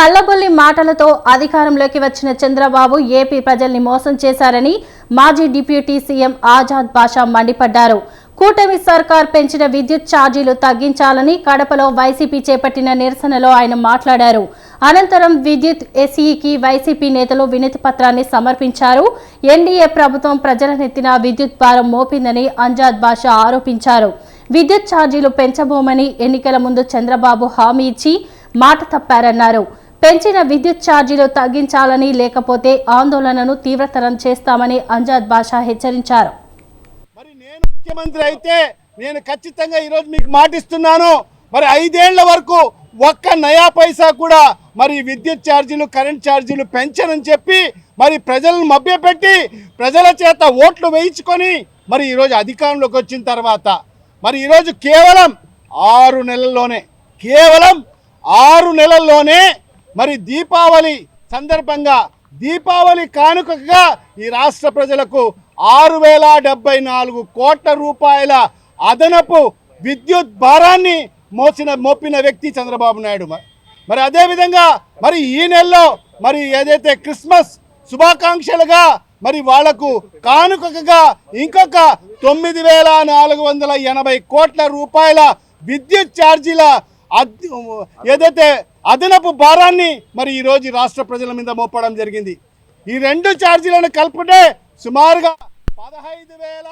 కల్లబొల్లి మాటలతో అధికారంలోకి వచ్చిన చంద్రబాబు ఏపీ ప్రజల్ని మోసం చేశారని మాజీ డిప్యూటీ సీఎం ఆజాద్ బాషా మండిపడ్డారు. కూటమి సర్కార్ పెంచిన విద్యుత్ ఛార్జీలు తగ్గించాలని కడపలో వైసీపీ చేపట్టిన నిరసనలో ఆయన మాట్లాడారు. అనంతరం విద్యుత్ ఎస్ఈకి వైసీపీ నేతలు వినతి పత్రాన్ని సమర్పించారు. ఎన్డీఏ ప్రభుత్వం ప్రజల నెత్తిన విద్యుత్ భారం మోపిందని అంజాద్ బాషా ఆరోపించారు. విద్యుత్ ఛార్జీలు పెంచబోమని ఎన్నికల ముందు చంద్రబాబు హామీ ఇచ్చి మాట తప్పారన్నారు. పెంచిన విద్యుత్ ఛార్జీలు తగ్గించాలని లేకపోతే ఆందోళనను తీవ్రతరం చేస్తామని అంజాద్ బాషా హెచ్చరించారు. మరి నేను ముఖ్యమంత్రి అయితే నేను ఖచ్చితంగా ఈరోజు మీకు మాటిస్తున్నాను. మరి ఐదేళ్ళ వరకు ఒక్క నయా పైసా కూడా మరి విద్యుత్ ఛార్జీలు కరెంట్ ఛార్జీలు పెంచనని చెప్పి మరి ప్రజలను మభ్యపెట్టి ప్రజల చేత ఓట్లు వేయించుకొని మరి ఈరోజు అధికారంలోకి వచ్చిన తర్వాత మరి ఈరోజు కేవలం ఆరు నెలల్లోనే కేవలం ఆరు నెలల్లోనే మరి దీపావళి సందర్భంగా దీపావళి కానుకగా ఈ రాష్ట్ర ప్రజలకు ఆరు వేల డెబ్బై నాలుగు కోట్ల రూపాయల అదనపు విద్యుత్ భారాన్ని మోసిన మోపిన వ్యక్తి చంద్రబాబు నాయుడు మరి అదేవిధంగా మరి ఈ నెలలో మరి ఏదైతే క్రిస్మస్ శుభాకాంక్షలుగా మరి వాళ్ళకు కానుకగా ఇంకొక తొమ్మిది వేల నాలుగు వందల ఎనభై కోట్ల రూపాయల విద్యుత్ ఛార్జీల అద్- ఏదైతే అదనపు భారాన్ని మరి ఈరోజు రాష్ట్ర ప్రజల మీద మోపడం జరిగింది. ఈ రెండు ఛార్జీలను కలుపుటే సుమారుగా పదహైదు వేల